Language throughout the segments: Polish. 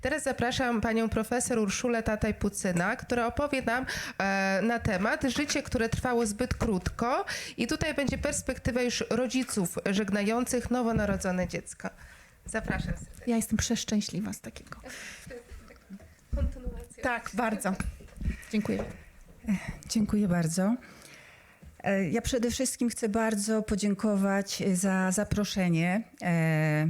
Teraz zapraszam panią profesor Urszulę Tataj-Pucyna, która opowie nam e, na temat życie, które trwało zbyt krótko i tutaj będzie perspektywa już rodziców żegnających nowonarodzone dziecko. Zapraszam serdecznie. Ja jestem przeszczęśliwa z takiego. Kontynuacja. Tak, bardzo. Dziękuję. Dziękuję bardzo. E, Ja przede wszystkim chcę bardzo podziękować za zaproszenie. E,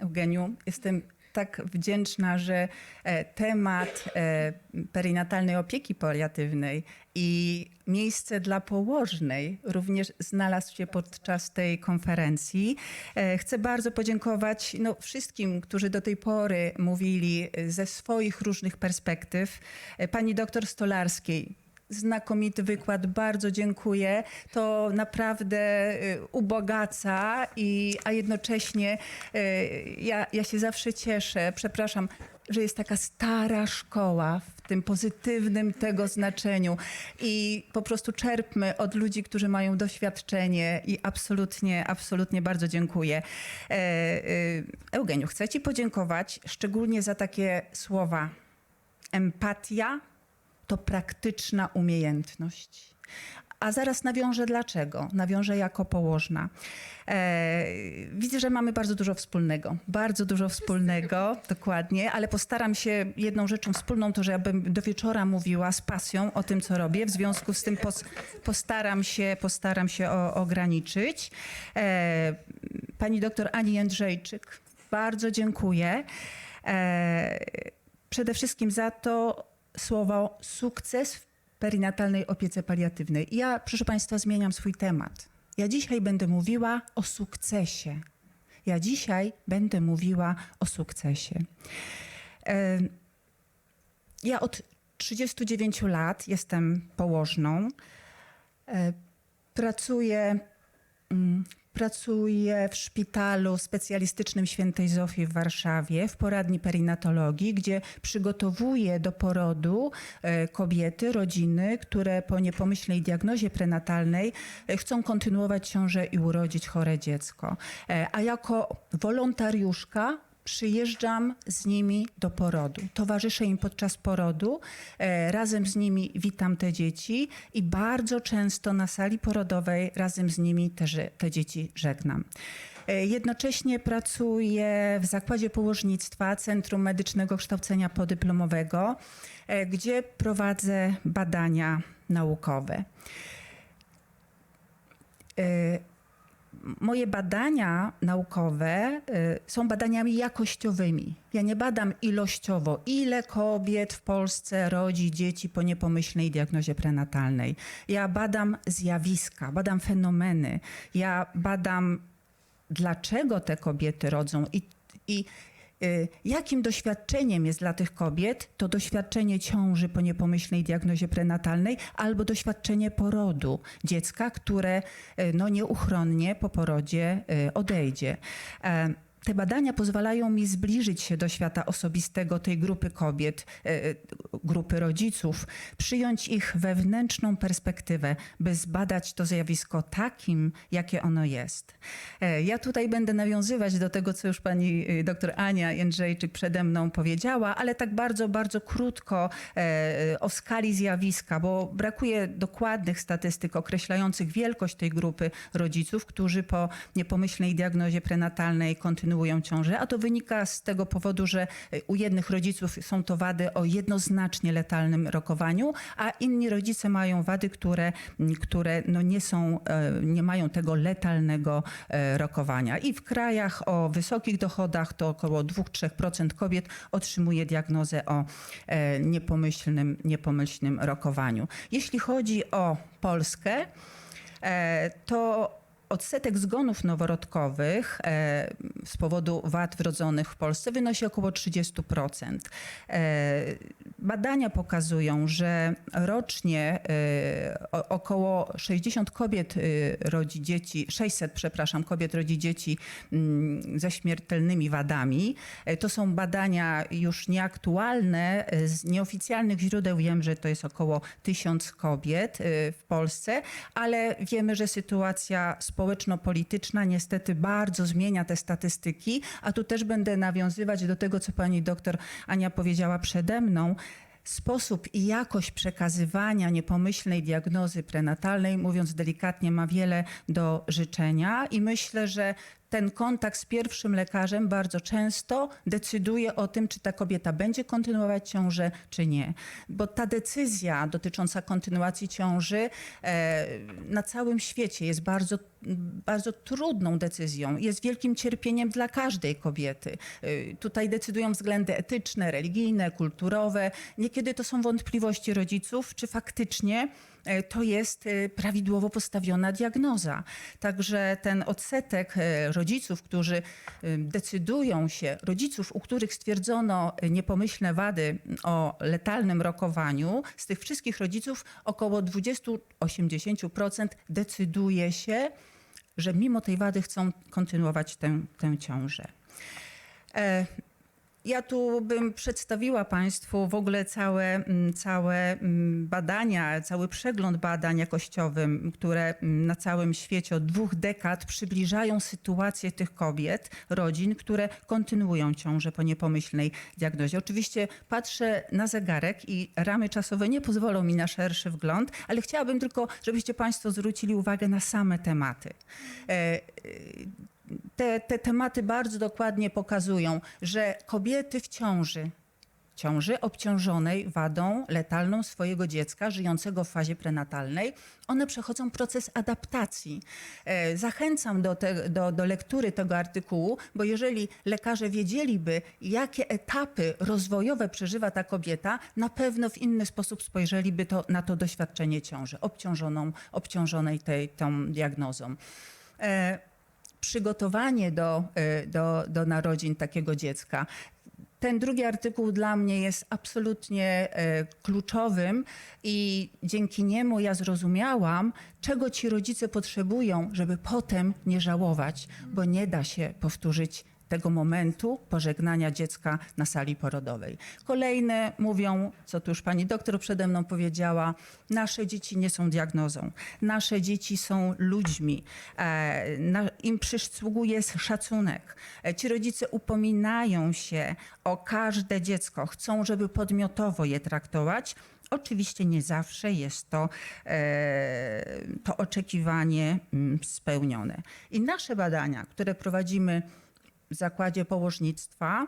Eugeniu, jestem tak wdzięczna, że e, temat e, perinatalnej opieki paliatywnej i miejsce dla położnej również znalazł się podczas tej konferencji. E, Chcę bardzo podziękować no, wszystkim, którzy do tej pory mówili ze swoich różnych perspektyw. Pani doktor Stolarskiej, Znakomity wykład, bardzo dziękuję. To naprawdę y, ubogaca, i, a jednocześnie y, ja, ja się zawsze cieszę, przepraszam, że jest taka stara szkoła w tym pozytywnym tego znaczeniu i po prostu czerpmy od ludzi, którzy mają doświadczenie i absolutnie, absolutnie bardzo dziękuję. E, y, Eugeniu, chcę Ci podziękować szczególnie za takie słowa empatia, to praktyczna umiejętność. A zaraz nawiążę dlaczego. Nawiążę jako położna. E, widzę, że mamy bardzo dużo wspólnego. Bardzo dużo wspólnego, dokładnie, ale postaram się jedną rzeczą wspólną, to że ja bym do wieczora mówiła z pasją o tym, co robię. W związku z tym pos, postaram się, postaram się o, ograniczyć. E, pani doktor Ani Jędrzejczyk, bardzo dziękuję. E, przede wszystkim za to słowo sukces w perinatalnej opiece paliatywnej. Ja, proszę Państwa, zmieniam swój temat. Ja dzisiaj będę mówiła o sukcesie. Ja dzisiaj będę mówiła o sukcesie. E, Ja od 39 lat jestem położną. E, Pracuję mm, Pracuję w szpitalu specjalistycznym Świętej Zofii w Warszawie, w poradni perinatologii, gdzie przygotowuję do porodu e, kobiety, rodziny, które po niepomyślnej diagnozie prenatalnej e, chcą kontynuować ciążę i urodzić chore dziecko. E, A jako wolontariuszka przyjeżdżam z nimi do porodu. Towarzyszę im podczas porodu, e, razem z nimi witam te dzieci i bardzo często na sali porodowej razem z nimi te, te dzieci żegnam. E, Jednocześnie pracuję w Zakładzie Położnictwa Centrum Medycznego Kształcenia Podyplomowego, e, gdzie prowadzę badania naukowe. Moje badania naukowe y, są badaniami jakościowymi. Ja nie badam ilościowo, ile kobiet w Polsce rodzi dzieci po niepomyślnej diagnozie prenatalnej. Ja badam zjawiska, badam fenomeny. Ja badam, dlaczego te kobiety rodzą i, i jakim doświadczeniem jest dla tych kobiet to doświadczenie ciąży po niepomyślnej diagnozie prenatalnej albo doświadczenie porodu dziecka, które y, no, nieuchronnie po porodzie y, odejdzie. E, Te badania pozwalają mi zbliżyć się do świata osobistego tej grupy kobiet, e, grupy rodziców, przyjąć ich wewnętrzną perspektywę, by zbadać to zjawisko takim, jakie ono jest. E, Ja tutaj będę nawiązywać do tego, co już pani doktor Ania Jędrzejczyk przede mną powiedziała, ale tak bardzo, bardzo krótko e, o skali zjawiska, bo brakuje dokładnych statystyk określających wielkość tej grupy rodziców, którzy po niepomyślnej diagnozie prenatalnej kontynuują ciążę, a to wynika z tego powodu, że y, u jednych rodziców są to wady o jednoznacznie letalnym rokowaniu, a inni rodzice mają wady, które, które no nie, są, e, nie mają tego letalnego e, rokowania. I w krajach o wysokich dochodach to około 2-3% kobiet otrzymuje diagnozę o e, niepomyślnym, niepomyślnym rokowaniu. Jeśli chodzi o Polskę, to odsetek zgonów noworodkowych e, z powodu wad wrodzonych w Polsce wynosi około 30%. E, badania pokazują, że rocznie e, około 60 kobiet rodzi dzieci, 600, przepraszam, kobiet rodzi dzieci mm, ze śmiertelnymi wadami. To są badania już nieaktualne. Z nieoficjalnych źródeł wiem, że to jest około 1000 kobiet w Polsce, ale wiemy, że sytuacja społeczna społeczno-polityczna niestety bardzo zmienia te statystyki, a tu też będę nawiązywać do tego, co pani doktor Ania powiedziała przede mną. Sposób i jakość przekazywania niepomyślnej diagnozy prenatalnej, mówiąc delikatnie, ma wiele do życzenia i myślę, że ten kontakt z pierwszym lekarzem bardzo często decyduje o tym, czy ta kobieta będzie kontynuować ciążę, czy nie. Bo ta decyzja dotycząca kontynuacji ciąży e, na całym świecie jest bardzo, bardzo trudną decyzją. Jest wielkim cierpieniem dla każdej kobiety. E, Tutaj decydują względy etyczne, religijne, kulturowe. Niekiedy to są wątpliwości rodziców, czy faktycznie to jest e, prawidłowo postawiona diagnoza. Także ten odsetek e, rodziców, którzy e, decydują się, rodziców, u których stwierdzono e, niepomyślne wady o letalnym rokowaniu, z tych wszystkich rodziców około 20-80% decyduje się, że mimo tej wady chcą kontynuować tę, tę ciążę. E, ja tu bym przedstawiła Państwu w ogóle całe, mm, całe mm, badania, cały przegląd badań jakościowym, które mm, na całym świecie od dwóch dekad przybliżają sytuację tych kobiet, rodzin, które kontynuują ciążę po niepomyślnej diagnozie. Oczywiście patrzę na zegarek i ramy czasowe nie pozwolą mi na szerszy wgląd, ale chciałabym tylko, żebyście Państwo zwrócili uwagę na same tematy. E, te, te tematy bardzo dokładnie pokazują, że kobiety w ciąży, ciąży obciążonej wadą letalną swojego dziecka, żyjącego w fazie prenatalnej, one przechodzą proces adaptacji. E, Zachęcam do, te, do, do lektury tego artykułu, bo jeżeli lekarze wiedzieliby, jakie etapy rozwojowe przeżywa ta kobieta, na pewno w inny sposób spojrzeliby to, na to doświadczenie ciąży, obciążoną, obciążonej tej, tą diagnozą. Przygotowanie do, y, do, do narodzin takiego dziecka. Ten drugi artykuł dla mnie jest absolutnie e, kluczowym i dzięki niemu ja zrozumiałam, czego ci rodzice potrzebują, żeby potem nie żałować, bo nie da się powtórzyć tego momentu pożegnania dziecka na sali porodowej. Kolejne mówią, co tu już pani doktor przede mną powiedziała, nasze dzieci nie są diagnozą. Nasze dzieci są ludźmi. E, Im przysługuje szacunek. E, Ci rodzice upominają się o każde dziecko, chcą, żeby podmiotowo je traktować. Oczywiście nie zawsze jest to, e, to oczekiwanie mm, spełnione. I nasze badania, które prowadzimy Zakładzie Położnictwa,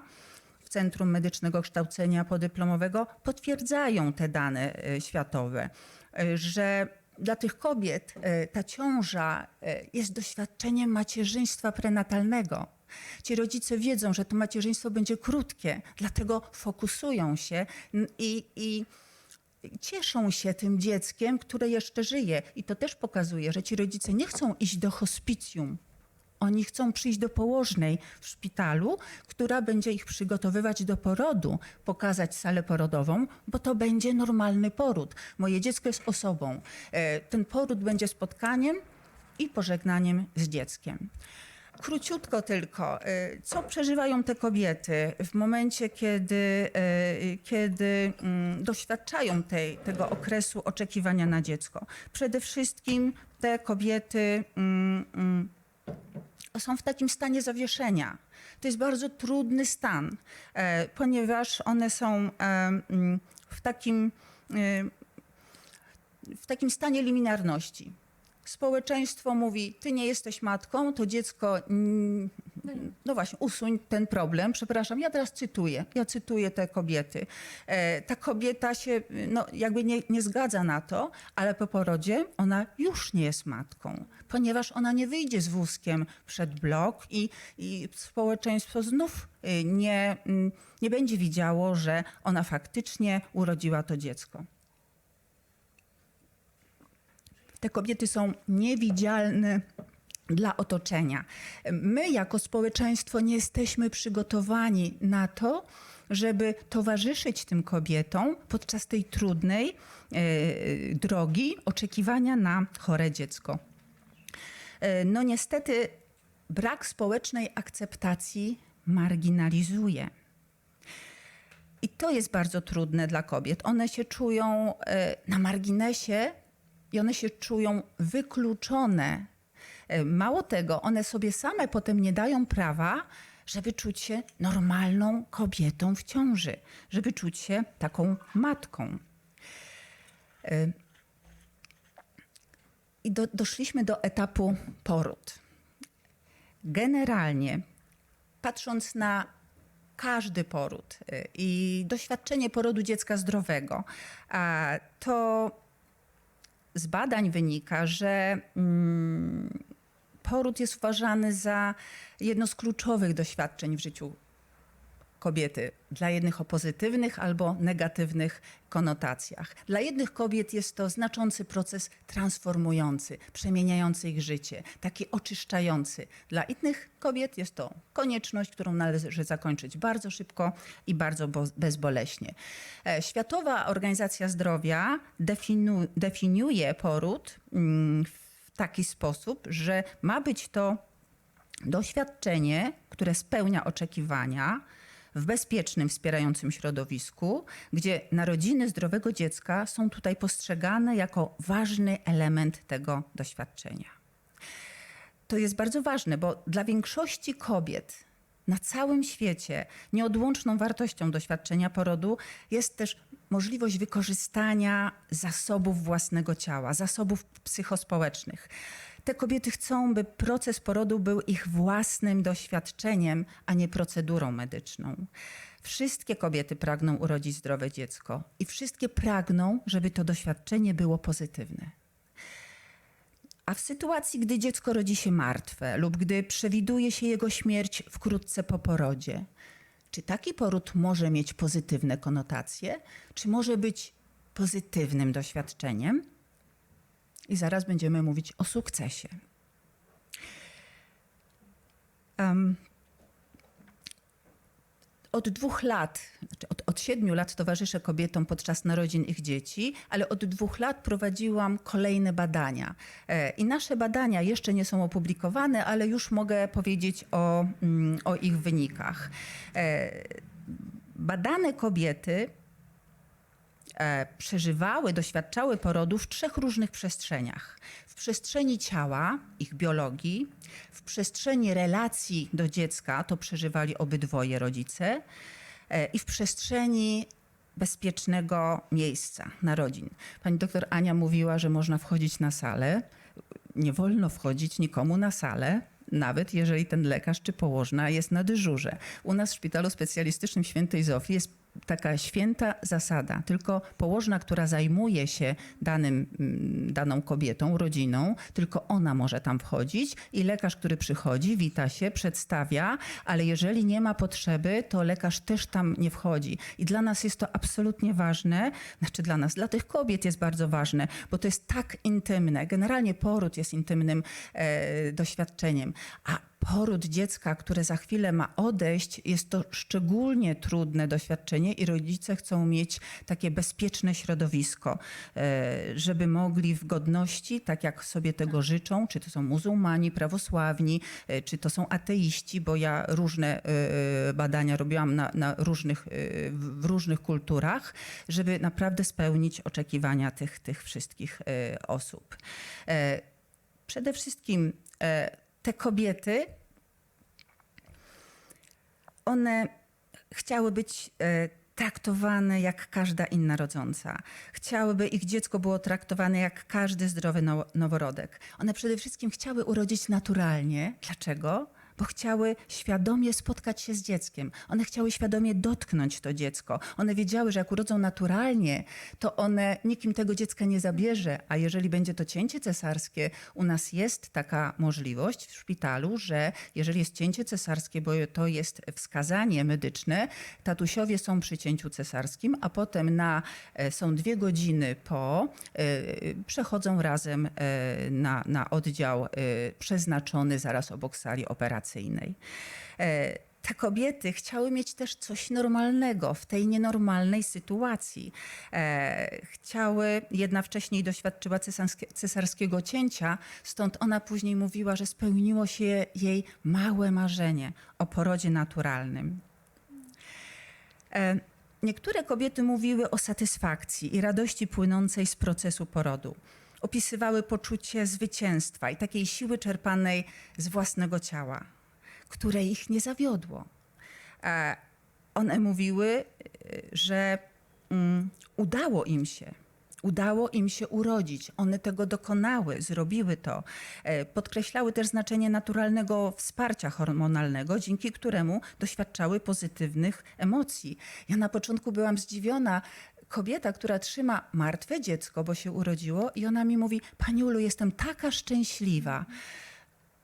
w Centrum Medycznego Kształcenia Podyplomowego potwierdzają te dane e, światowe, e, że dla tych kobiet e, ta ciąża jest doświadczeniem macierzyństwa prenatalnego. Ci rodzice wiedzą, że to macierzyństwo będzie krótkie, dlatego fokusują się i, i cieszą się tym dzieckiem, które jeszcze żyje. I to też pokazuje, że ci rodzice nie chcą iść do hospicjum. Oni chcą przyjść do położnej w szpitalu, która będzie ich przygotowywać do porodu, pokazać salę porodową, bo to będzie normalny poród. Moje dziecko jest osobą. E, Ten poród będzie spotkaniem i pożegnaniem z dzieckiem. Króciutko tylko, e, co przeżywają te kobiety w momencie, kiedy, e, kiedy mm, doświadczają tej, tego okresu oczekiwania na dziecko? Przede wszystkim te kobiety mm, mm, są w takim stanie zawieszenia. To jest bardzo trudny stan, e, ponieważ one są e, mm, w takim, e, w takim stanie liminarności. Społeczeństwo mówi, ty nie jesteś matką, to dziecko, mm, no właśnie, usuń ten problem. Przepraszam, ja teraz cytuję, ja cytuję te kobiety. E, ta kobieta się no, jakby nie, nie zgadza na to, ale po porodzie ona już nie jest matką, ponieważ ona nie wyjdzie z wózkiem przed blok i, i społeczeństwo znów y, nie, mm, nie będzie widziało, że ona faktycznie urodziła to dziecko. Te kobiety są niewidzialne dla otoczenia. My jako społeczeństwo nie jesteśmy przygotowani na to, żeby towarzyszyć tym kobietom podczas tej trudnej e, drogi oczekiwania na chore dziecko. E, No niestety brak społecznej akceptacji marginalizuje. I to jest bardzo trudne dla kobiet. One się czują e, na marginesie i one się czują wykluczone E, Mało tego, one sobie same potem nie dają prawa, żeby czuć się normalną kobietą w ciąży, żeby czuć się taką matką. E, I do, doszliśmy do etapu poród. Generalnie, patrząc na każdy poród y, i doświadczenie porodu dziecka zdrowego, to z badań wynika, że mm, poród jest uważany za jedno z kluczowych doświadczeń w życiu kobiety. Dla jednych o pozytywnych albo negatywnych konotacjach. Dla jednych kobiet jest to znaczący proces transformujący, przemieniający ich życie, taki oczyszczający. Dla innych kobiet jest to konieczność, którą należy zakończyć bardzo szybko i bardzo bo- bezboleśnie. E, Światowa Organizacja Zdrowia definiuje poród mm, w taki sposób, że ma być to doświadczenie, które spełnia oczekiwania w bezpiecznym, wspierającym środowisku, gdzie narodziny zdrowego dziecka są tutaj postrzegane jako ważny element tego doświadczenia. To jest bardzo ważne, bo dla większości kobiet na całym świecie nieodłączną wartością doświadczenia porodu jest też możliwość wykorzystania zasobów własnego ciała, zasobów psychospołecznych. Te kobiety chcą, by proces porodu był ich własnym doświadczeniem, a nie procedurą medyczną. Wszystkie kobiety pragną urodzić zdrowe dziecko i wszystkie pragną, żeby to doświadczenie było pozytywne. A w sytuacji, gdy dziecko rodzi się martwe lub gdy przewiduje się jego śmierć wkrótce po porodzie, czy taki poród może mieć pozytywne konotacje, czy może być pozytywnym doświadczeniem? I zaraz będziemy mówić o sukcesie. Em, od dwóch lat, znaczy od, od siedmiu lat towarzyszę kobietom podczas narodzin ich dzieci, ale od dwóch lat prowadziłam kolejne badania. E, I nasze badania jeszcze nie są opublikowane, ale już mogę powiedzieć o, mm, o ich wynikach. E, Badane kobiety przeżywały, doświadczały porodu w trzech różnych przestrzeniach. W przestrzeni ciała, ich biologii, w przestrzeni relacji do dziecka, to przeżywali obydwoje rodzice, e, i w przestrzeni bezpiecznego miejsca narodzin. Pani doktor Ania mówiła, że można wchodzić na salę. Nie wolno wchodzić nikomu na salę, nawet jeżeli ten lekarz czy położna jest na dyżurze. U nas w Szpitalu Specjalistycznym Świętej Zofii jest taka święta zasada. Tylko położna, która zajmuje się danym, mm, daną kobietą, rodziną, tylko ona może tam wchodzić i lekarz, który przychodzi, wita się, przedstawia, ale jeżeli nie ma potrzeby, to lekarz też tam nie wchodzi. I dla nas jest to absolutnie ważne, znaczy dla nas, dla tych kobiet jest bardzo ważne, bo to jest tak intymne. Generalnie poród jest intymnym e, doświadczeniem, a poród dziecka, które za chwilę ma odejść, jest to szczególnie trudne doświadczenie i rodzice chcą mieć takie bezpieczne środowisko, e, żeby mogli w godności, tak jak sobie tego życzą, czy to są muzułmani, prawosławni, e, czy to są ateiści, bo ja różne e, badania robiłam na, na różnych, w różnych kulturach, żeby naprawdę spełnić oczekiwania tych, tych wszystkich osób. Przede wszystkim te kobiety, one chciały być e, traktowane jak każda inna rodząca. Chciałyby, ich dziecko było traktowane jak każdy zdrowy now- noworodek. One przede wszystkim chciały urodzić naturalnie. Dlaczego? Bo chciały świadomie spotkać się z dzieckiem. One chciały świadomie dotknąć to dziecko. One wiedziały, że jak urodzą naturalnie, to one nikim tego dziecka nie zabierze. A jeżeli będzie to cięcie cesarskie, u nas jest taka możliwość w szpitalu, że jeżeli jest cięcie cesarskie, bo to jest wskazanie medyczne, tatusiowie są przy cięciu cesarskim, a potem na, e, są dwie godziny po, e, przechodzą razem e, na, na oddział przeznaczony zaraz obok sali operacyjnej. E, te kobiety chciały mieć też coś normalnego w tej nienormalnej sytuacji. E, chciały, jedna wcześniej doświadczyła cesarskie, cesarskiego cięcia, stąd ona później mówiła, że spełniło się jej małe marzenie o porodzie naturalnym. E, Niektóre kobiety mówiły o satysfakcji i radości płynącej z procesu porodu. opisywały poczucie zwycięstwa i takiej siły czerpanej z własnego ciała, które ich nie zawiodło. E, One mówiły, e, że mm, udało im się. Udało im się urodzić. One tego dokonały, zrobiły to. E, Podkreślały też znaczenie naturalnego wsparcia hormonalnego, dzięki któremu doświadczały pozytywnych emocji. Ja na początku byłam zdziwiona. Kobieta, która trzyma martwe dziecko, bo się urodziło, i ona mi mówi: Paniulu, jestem taka szczęśliwa.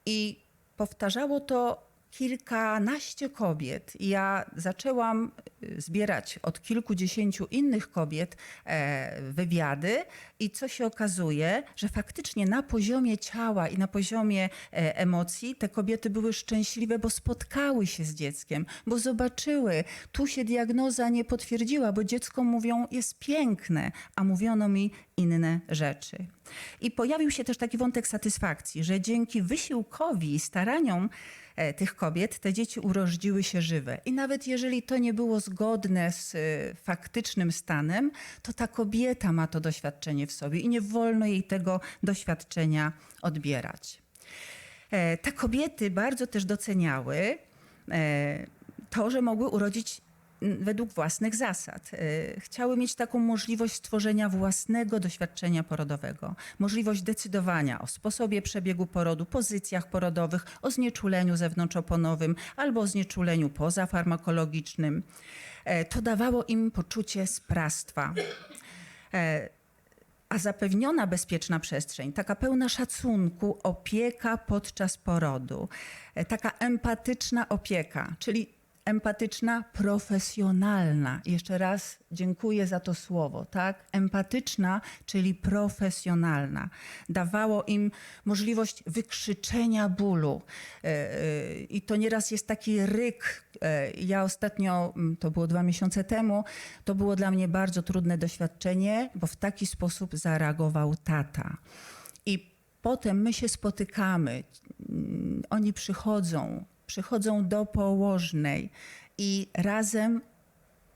I powtarzało to kilkanaście kobiet. Ja zaczęłam y, zbierać od kilkudziesięciu innych kobiet e, wywiady i co się okazuje, że faktycznie na poziomie ciała i na poziomie e, emocji te kobiety były szczęśliwe, bo spotkały się z dzieckiem, bo zobaczyły, tu się diagnoza nie potwierdziła, bo dziecko mówią jest piękne, a mówiono mi inne rzeczy. I pojawił się też taki wątek satysfakcji, że dzięki wysiłkowi i staraniom tych kobiet te dzieci urodziły się żywe. I nawet jeżeli to nie było zgodne z e, faktycznym stanem, to ta kobieta ma to doświadczenie w sobie i nie wolno jej tego doświadczenia odbierać. E, Te kobiety bardzo też doceniały e, to, że mogły urodzić według własnych zasad. E, Chciały mieć taką możliwość stworzenia własnego doświadczenia porodowego, możliwość decydowania o sposobie przebiegu porodu, pozycjach porodowych, o znieczuleniu zewnątrzoponowym albo o znieczuleniu pozafarmakologicznym. E, To dawało im poczucie sprawstwa. E, a zapewniona bezpieczna przestrzeń, taka pełna szacunku, opieka podczas porodu, e, taka empatyczna opieka, czyli empatyczna, profesjonalna. Jeszcze raz dziękuję za to słowo, tak? Empatyczna, czyli profesjonalna. Dawało im możliwość wykrzyczenia bólu. E, e, I to nieraz jest taki ryk. E, Ja ostatnio, to było dwa miesiące temu, to było dla mnie bardzo trudne doświadczenie, bo w taki sposób zareagował tata. I potem my się spotykamy, oni przychodzą, przychodzą do położnej i razem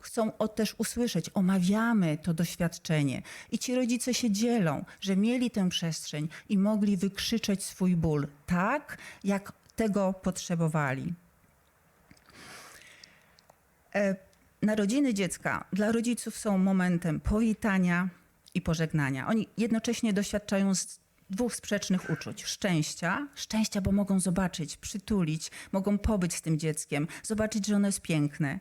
chcą o też usłyszeć, omawiamy to doświadczenie. I ci rodzice się dzielą, że mieli tę przestrzeń i mogli wykrzyczeć swój ból tak, jak tego potrzebowali. E, Narodziny dziecka dla rodziców są momentem powitania i pożegnania. Oni jednocześnie doświadczają dwóch sprzecznych uczuć. Szczęścia, szczęścia, bo mogą zobaczyć, przytulić, mogą pobyć z tym dzieckiem, zobaczyć, że ono jest piękne.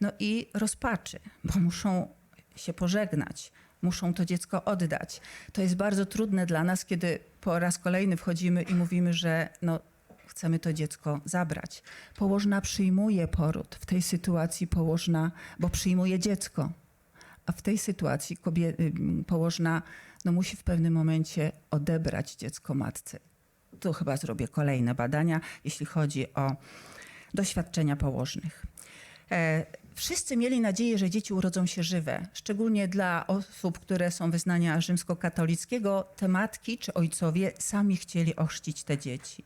No i rozpaczy, bo muszą się pożegnać, muszą to dziecko oddać. To jest bardzo trudne dla nas, kiedy po raz kolejny wchodzimy i mówimy, że no, chcemy to dziecko zabrać. Położna przyjmuje poród. W tej sytuacji położna, bo przyjmuje dziecko. A w tej sytuacji kobie, położna no, musi w pewnym momencie odebrać dziecko matce. Tu chyba zrobię kolejne badania, jeśli chodzi o doświadczenia położnych. E, Wszyscy mieli nadzieję, że dzieci urodzą się żywe, szczególnie dla osób, które są wyznania rzymskokatolickiego. Te matki czy ojcowie sami chcieli ochrzcić te dzieci.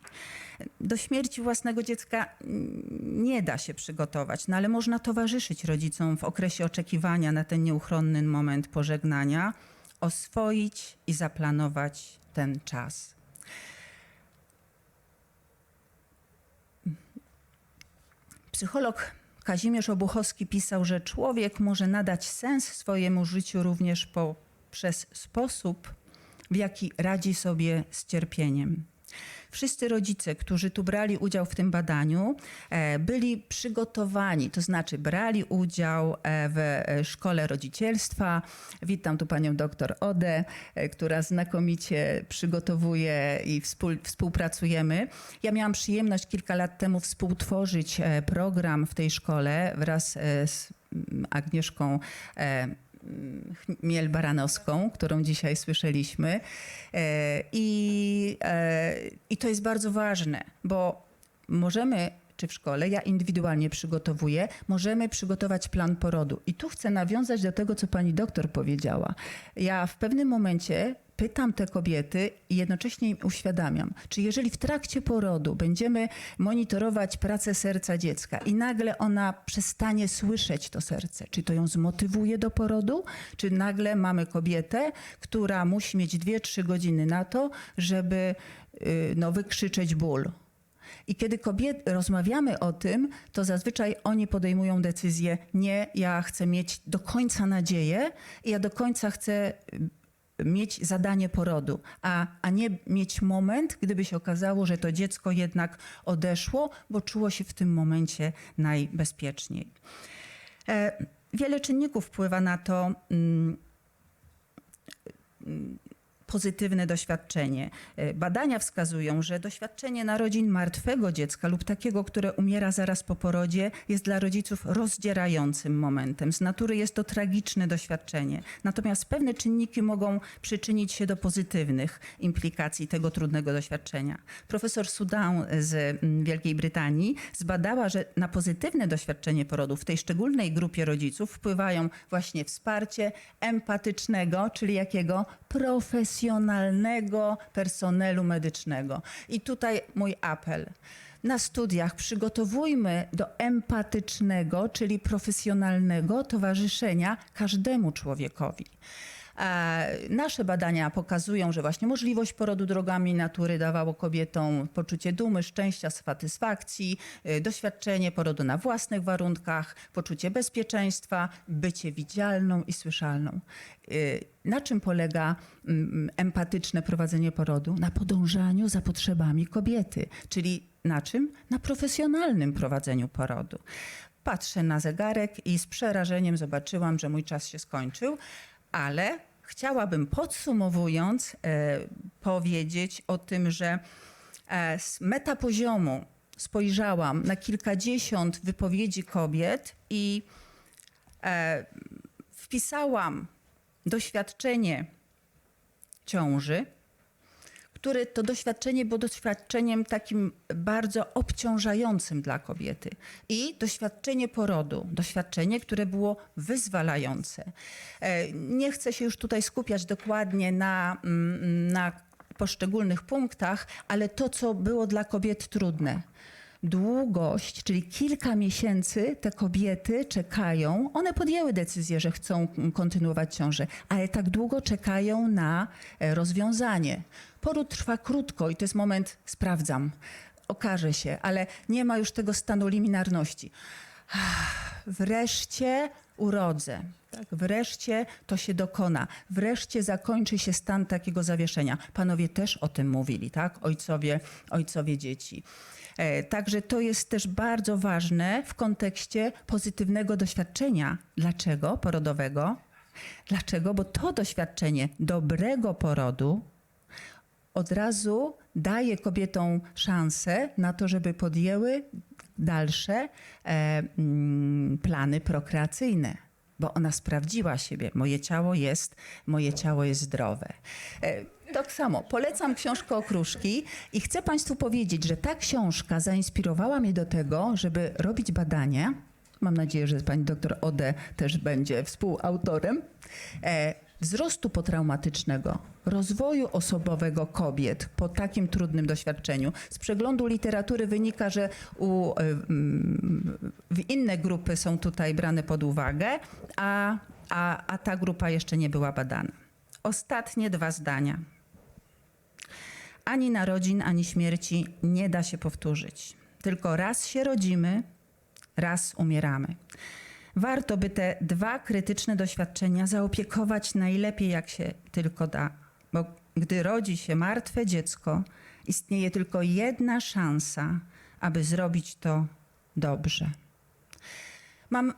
Do śmierci własnego dziecka nie da się przygotować, no ale można towarzyszyć rodzicom w okresie oczekiwania na ten nieuchronny moment pożegnania, oswoić i zaplanować ten czas. Psycholog Kazimierz Obuchowski pisał, że człowiek może nadać sens swojemu życiu również poprzez sposób, w jaki radzi sobie z cierpieniem. Wszyscy rodzice, którzy tu brali udział w tym badaniu, e, byli przygotowani, to znaczy brali udział e, w e, szkole rodzicielstwa. Witam tu panią doktor Odę, która znakomicie przygotowuje i współ, współpracujemy. Ja miałam przyjemność kilka lat temu współtworzyć program w tej szkole wraz z Agnieszką e, Miel-Baranowską, którą dzisiaj słyszeliśmy. E, I, e, I to jest bardzo ważne, bo możemy czy w szkole, ja indywidualnie przygotowuję, możemy przygotować plan porodu. I tu chcę nawiązać do tego, co pani doktor powiedziała. Ja w pewnym momencie pytam te kobiety i jednocześnie im uświadamiam, czy jeżeli w trakcie porodu będziemy monitorować pracę serca dziecka i nagle ona przestanie słyszeć to serce, czy to ją zmotywuje do porodu, czy nagle mamy kobietę, która musi mieć 2-3 godziny na to, żeby y, no, wykrzyczeć ból. I kiedy kobiet, rozmawiamy o tym, to zazwyczaj oni podejmują decyzję, nie, ja chcę mieć do końca nadzieję ja do końca chcę mieć zadanie porodu, a, a nie mieć moment, gdyby się okazało, że to dziecko jednak odeszło, bo czuło się w tym momencie najbezpieczniej. E, wiele czynników wpływa na to, mm, pozytywne doświadczenie. E, Badania wskazują, że doświadczenie narodzin martwego dziecka lub takiego, które umiera zaraz po porodzie, jest dla rodziców rozdzierającym momentem. Z natury jest to tragiczne doświadczenie. Natomiast pewne czynniki mogą przyczynić się do pozytywnych implikacji tego trudnego doświadczenia. Profesor Sudan z mm, Wielkiej Brytanii zbadała, że na pozytywne doświadczenie porodu w tej szczególnej grupie rodziców wpływają właśnie wsparcie empatycznego, czyli jakiego profesjonalnego personelu medycznego. I tutaj mój apel. Na studiach przygotowujmy do empatycznego, czyli profesjonalnego towarzyszenia każdemu człowiekowi. E, Nasze badania pokazują, że właśnie możliwość porodu drogami natury dawało kobietom poczucie dumy, szczęścia, satysfakcji, y, doświadczenie porodu na własnych warunkach, poczucie bezpieczeństwa, bycie widzialną i słyszalną. Y, Na czym polega mm, empatyczne prowadzenie porodu? Na podążaniu za potrzebami kobiety, czyli na czym? Na profesjonalnym prowadzeniu porodu. Patrzę na zegarek i z przerażeniem zobaczyłam, że mój czas się skończył, ale chciałabym podsumowując e, powiedzieć o tym, że e, z metapoziomu spojrzałam na kilkadziesiąt wypowiedzi kobiet i e, wpisałam doświadczenie ciąży, które to doświadczenie było doświadczeniem takim bardzo obciążającym dla kobiety. I doświadczenie porodu, doświadczenie, które było wyzwalające. E, Nie chcę się już tutaj skupiać dokładnie na, mm, na poszczególnych punktach, ale to, co było dla kobiet trudne. Długość, czyli kilka miesięcy te kobiety czekają, one podjęły decyzję, że chcą kontynuować ciążę, ale tak długo czekają na e, rozwiązanie. Poród trwa krótko i to jest moment, sprawdzam, okaże się, ale nie ma już tego stanu liminarności. Wreszcie urodzę. Tak, wreszcie to się dokona. Wreszcie zakończy się stan takiego zawieszenia. Panowie też o tym mówili, tak? Ojcowie, ojcowie dzieci. E, Także to jest też bardzo ważne w kontekście pozytywnego doświadczenia. Dlaczego porodowego? Dlaczego? Bo to doświadczenie dobrego porodu od razu daje kobietom szansę na to, żeby podjęły dalsze e, mm, plany prokreacyjne. Bo ona sprawdziła siebie. Moje ciało jest, moje ciało jest zdrowe. E, tak samo, polecam książkę Okruszki i chcę Państwu powiedzieć, że ta książka zainspirowała mnie do tego, żeby robić badania. Mam nadzieję, że pani doktor Ode też będzie współautorem. E, wzrostu potraumatycznego, rozwoju osobowego kobiet po takim trudnym doświadczeniu. Z przeglądu literatury wynika, że u, mm, w inne grupy są tutaj brane pod uwagę, a, a, a ta grupa jeszcze nie była badana. Ostatnie dwa zdania. Ani narodzin, ani śmierci nie da się powtórzyć. Tylko raz się rodzimy, raz umieramy. Warto by te dwa krytyczne doświadczenia zaopiekować najlepiej, jak się tylko da, bo gdy rodzi się martwe dziecko, istnieje tylko jedna szansa, aby zrobić to dobrze. Mam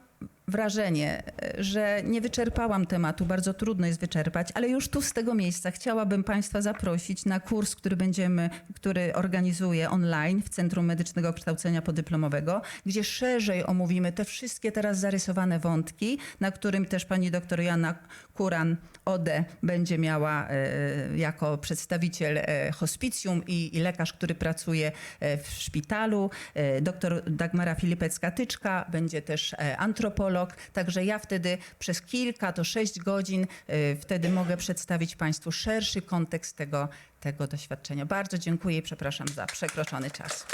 wrażenie, e, że nie wyczerpałam tematu, bardzo trudno jest wyczerpać, ale już tu z tego miejsca chciałabym Państwa zaprosić na kurs, który będziemy, który organizuję online w Centrum Medycznego Kształcenia Podyplomowego, gdzie szerzej omówimy te wszystkie teraz zarysowane wątki, na którym też pani doktor Joanna Kuran ODE będzie miała e, jako przedstawiciel e, hospicjum i, lekarz, który pracuje e, w szpitalu. E, Doktor Dagmara Filipecka-Tyczka będzie też e, antropolog. Także ja wtedy przez kilka do sześć godzin e, wtedy mogę przedstawić Państwu szerszy kontekst tego, tego doświadczenia. Bardzo dziękuję i przepraszam za przekroczony czas.